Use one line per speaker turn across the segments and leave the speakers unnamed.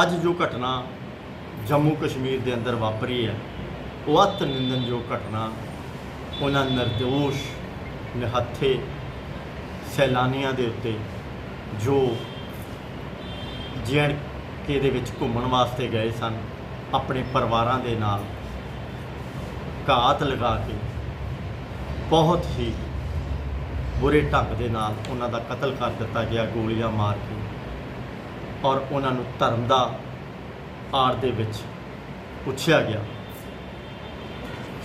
ਅੱਜ ਜੋ ਘਟਨਾ ਜੰਮੂ ਕਸ਼ਮੀਰ ਦੇ ਅੰਦਰ ਵਾਪਰੀ ਹੈ, ਉਹ ਅਤ ਨਿੰਦਨਯੋਗ ਘਟਨਾ, ਉਹਨਾਂ ਨਿਰਦੋਸ਼ ਨਿਹੱਥੇ ਸੈਲਾਨੀਆਂ ਦੇ ਉੱਤੇ ਜੋ ਜੈਨ ਕੇ ਦੇ ਵਿੱਚ ਘੁੰਮਣ ਵਾਸਤੇ ਗਏ ਸਨ, ਆਪਣੇ ਪਰਿਵਾਰਾਂ ਦੇ ਨਾਲ ਘਾਤ ਲਗਾ ਕੇ ਬਹੁਤ ਹੀ ਬੁਰੇ ਢੰਗ ਦੇ ਨਾਲ ਉਹਨਾਂ ਦਾ ਕਤਲ ਕਰ ਦਿੱਤਾ ਗਿਆ, ਗੋਲੀਆਂ ਮਾਰ ਕੇ। ਔਰ ਉਹਨਾਂ ਨੂੰ ਧਰਮ ਦਾ ਆੜ ਦੇ ਵਿੱਚ ਪੁੱਛਿਆ ਗਿਆ।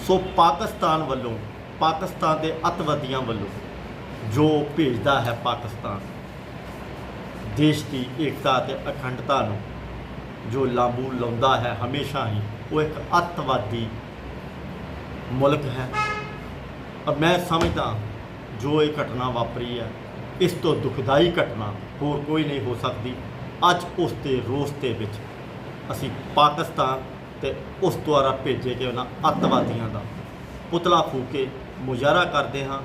ਸੋ ਪਾਕਿਸਤਾਨ ਵੱਲੋਂ, ਪਾਕਿਸਤਾਨ ਦੇ ਅੱਤਵਾਦੀਆਂ ਵੱਲੋਂ ਜੋ ਭੇਜਦਾ ਹੈ ਪਾਕਿਸਤਾਨ, ਦੇਸ਼ ਦੀ ਏਕਤਾ ਅਤੇ ਅਖੰਡਤਾ ਨੂੰ, ਜੋ ਲਾਂਬੂ ਲਾਉਂਦਾ ਹੈ ਹਮੇਸ਼ਾ ਹੀ, ਉਹ ਇੱਕ ਅੱਤਵਾਦੀ ਮੁਲਕ ਹੈ। ਔਰ ਮੈਂ ਸਮਝਦਾ ਜੋ ਇਹ ਘਟਨਾ ਵਾਪਰੀ ਹੈ, ਇਸ ਤੋਂ ਦੁਖਦਾਈ ਘਟਨਾ ਹੋਰ ਕੋਈ ਨਹੀਂ ਹੋ ਸਕਦੀ। ਅੱਜ ਉਸ ਦੇ ਰੋਸ ਦੇ ਵਿੱਚ ਅਸੀਂ ਪਾਕਿਸਤਾਨ ਤੇ ਉਸ ਦੁਆਰਾ ਭੇਜੇ ਗਏ ਉਹਨਾਂ ਅੱਤਵਾਦੀਆਂ ਦਾ ਪੁਤਲਾ ਫੂਕ ਕੇ ਮੁਜ਼ਾਹਰਾ ਕਰਦੇ ਹਾਂ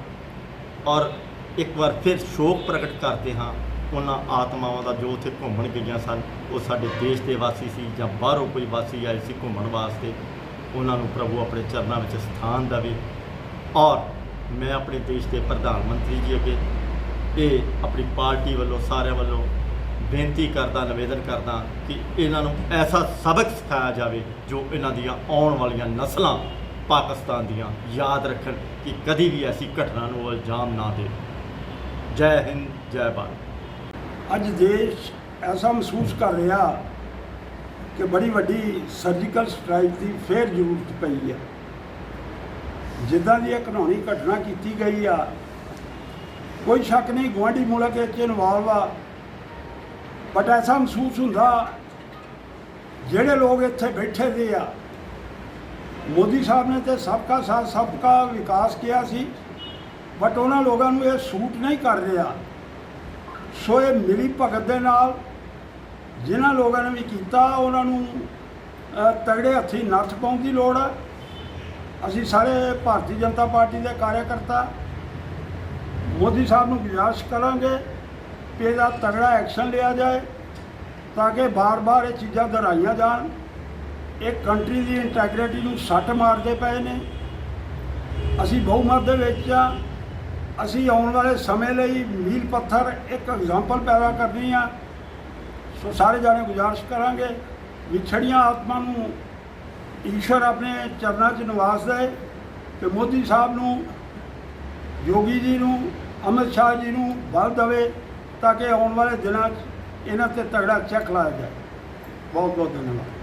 ਔਰ ਇੱਕ ਵਾਰ ਫਿਰ ਸ਼ੋਕ ਪ੍ਰਗਟ ਕਰਦੇ ਹਾਂ। ਉਹਨਾਂ ਆਤਮਾਵਾਂ ਦਾ ਜੋ ਉੱਥੇ ਘੁੰਮਣ ਗਈਆਂ ਸਨ, ਉਹ ਸਾਡੇ ਦੇਸ਼ ਦੇ ਵਾਸੀ ਸੀ ਜਾਂ ਬਾਹਰੋਂ ਕੋਈ ਵਾਸੀ ਆਏ ਸੀ ਘੁੰਮਣ ਵਾਸਤੇ, ਉਹਨਾਂ ਨੂੰ ਪ੍ਰਭੂ ਆਪਣੇ ਚਰਨਾਂ ਵਿੱਚ ਸਥਾਨ ਦੇਵੇ। ਔਰ ਮੈਂ ਆਪਣੇ ਦੇਸ਼ ਦੇ ਪ੍ਰਧਾਨ ਮੰਤਰੀ ਜੀ ਅੱਗੇ, ਇਹ ਆਪਣੀ ਪਾਰਟੀ ਵੱਲੋਂ, ਸਾਰਿਆਂ ਵੱਲੋਂ ਬੇਨਤੀ ਕਰਦਾ, ਨਿਵੇਦਨ ਕਰਦਾ ਕਿ ਇਹਨਾਂ ਨੂੰ ਐਸਾ ਸਬਕ ਸਿਖਾਇਆ ਜਾਵੇ ਜੋ ਇਹਨਾਂ ਦੀਆਂ ਆਉਣ ਵਾਲੀਆਂ ਨਸਲਾਂ ਪਾਕਿਸਤਾਨ ਦੀਆਂ ਯਾਦ ਰੱਖਣ ਕਿ ਕਦੀ ਵੀ ਐਸੀ ਘਟਨਾ ਨੂੰ ਉਹ ਇਲਜ਼ਾਮ ਨਾ ਦੇ। ਜੈ ਹਿੰਦ, ਜੈ ਭਾਰਤ।
ਅੱਜ ਦੇਸ਼ ਐਸਾ ਮਹਿਸੂਸ ਕਰ ਰਿਹਾ ਕਿ ਬੜੀ ਵੱਡੀ ਸਰਜੀਕਲ ਸਟ੍ਰਾਈਕ ਦੀ ਫੇਰ ਜ਼ਰੂਰਤ ਪਈ ਹੈ। ਜਿੱਦਾਂ ਦੀ ਇਹ ਘਨੌਣੀ ਘਟਨਾ ਕੀਤੀ ਗਈ ਆ, ਕੋਈ ਸ਼ੱਕ ਨਹੀਂ, ਗੁਆਂਢੀ ਮੁਲਕ ਵਿੱਚ 'ਚ ਇਨਵੋਲਵ ਆ। ਬਟ ਐਸਾ ਮਹਿਸੂਸ ਹੁੰਦਾ ਜਿਹੜੇ ਲੋਕ ਇੱਥੇ ਬੈਠੇ ਦੇ ਆ ਮੋਦੀ ਸਾਹਿਬ ਨੇ ਤੇ ਸਬਕਾ ਸਾਥ ਸਬਕਾ ਵਿਕਾਸ ਕਿਹਾ ਸੀ ਬਟ ਉਹਨਾਂ ਲੋਕਾਂ ਨੂੰ ਇਹ ਸੂਟ ਨਹੀਂ ਕਰ ਰਿਹਾ ਸੋ ਇਹ ਮਿਲੀ ਭਗਤ ਦੇ ਨਾਲ ਜਿਨ੍ਹਾਂ ਲੋਕਾਂ ਨੇ ਵੀ ਕੀਤਾ ਉਹਨਾਂ ਨੂੰ ਤਗੜੇ ਹੱਥੀ ਨੱਥ ਪਾਉਣ ਦੀ ਲੋੜ ਹੈ ਅਸੀਂ ਸਾਰੇ ਭਾਰਤੀ ਜਨਤਾ ਪਾਰਟੀ ਦੇ ਕਾਰਜਕਰਤਾ ਮੋਦੀ ਸਾਹਿਬ ਨੂੰ ਗੁਜ਼ਾਰਿਸ਼ ਕਰਾਂਗੇ ਕਿ ਇਹਦਾ ਤਗੜਾ ਐਕਸ਼ਨ ਲਿਆ ਜਾਏ ਤਾਂ ਕਿ ਬਾਰ-ਬਾਰ ਇਹ ਚੀਜ਼ਾਂ ਦੁਹਰਾਈਆਂ ਜਾਣ। ਇਹ ਕੰਟਰੀ ਦੀ ਇੰਟੈਗ੍ਰਿਟੀ ਨੂੰ ਸੱਟ ਮਾਰਦੇ ਪਏ ਨੇ। ਅਸੀਂ ਬਹੁਮਤ ਦੇ ਵਿੱਚ ਆ। ਅਸੀਂ ਆਉਣ ਵਾਲੇ ਸਮੇਂ ਲਈ ਮੀਲ ਪੱਥਰ ਇੱਕ ਐਗਜ਼ਾਮਪਲ ਪੈਦਾ ਕਰਨੀ ਆ। ਸੋ ਸਾਰੇ ਜਾਣੇ ਗੁਜ਼ਾਰਿਸ਼ ਕਰਾਂਗੇ ਵਿਛੜੀਆਂ ਆਤਮਾ ਨੂੰ ਈਸ਼ਵਰ ਆਪਣੇ ਚਰਨਾਂ 'ਚ ਨਿਵਾਸ ਦੇ ਤੇ ਮੋਦੀ ਸਾਹਿਬ ਨੂੰ ਯੋਗੀ ਜੀ ਨੂੰ, ਅਮਿਤ ਸ਼ਾਹ ਜੀ ਨੂੰ ਬਲ ਦੇਵੇ। ਤਾਂ ਕਿ ਆਉਣ ਵਾਲੇ ਦਿਨਾਂ 'ਚ ਇਹਨਾਂ ਤੇ ਤਗੜਾ ਚੈੱਕ ਲਾਇਆ ਜਾਏ ਬਹੁਤ ਬਹੁਤ ਧੰਨਵਾਦ।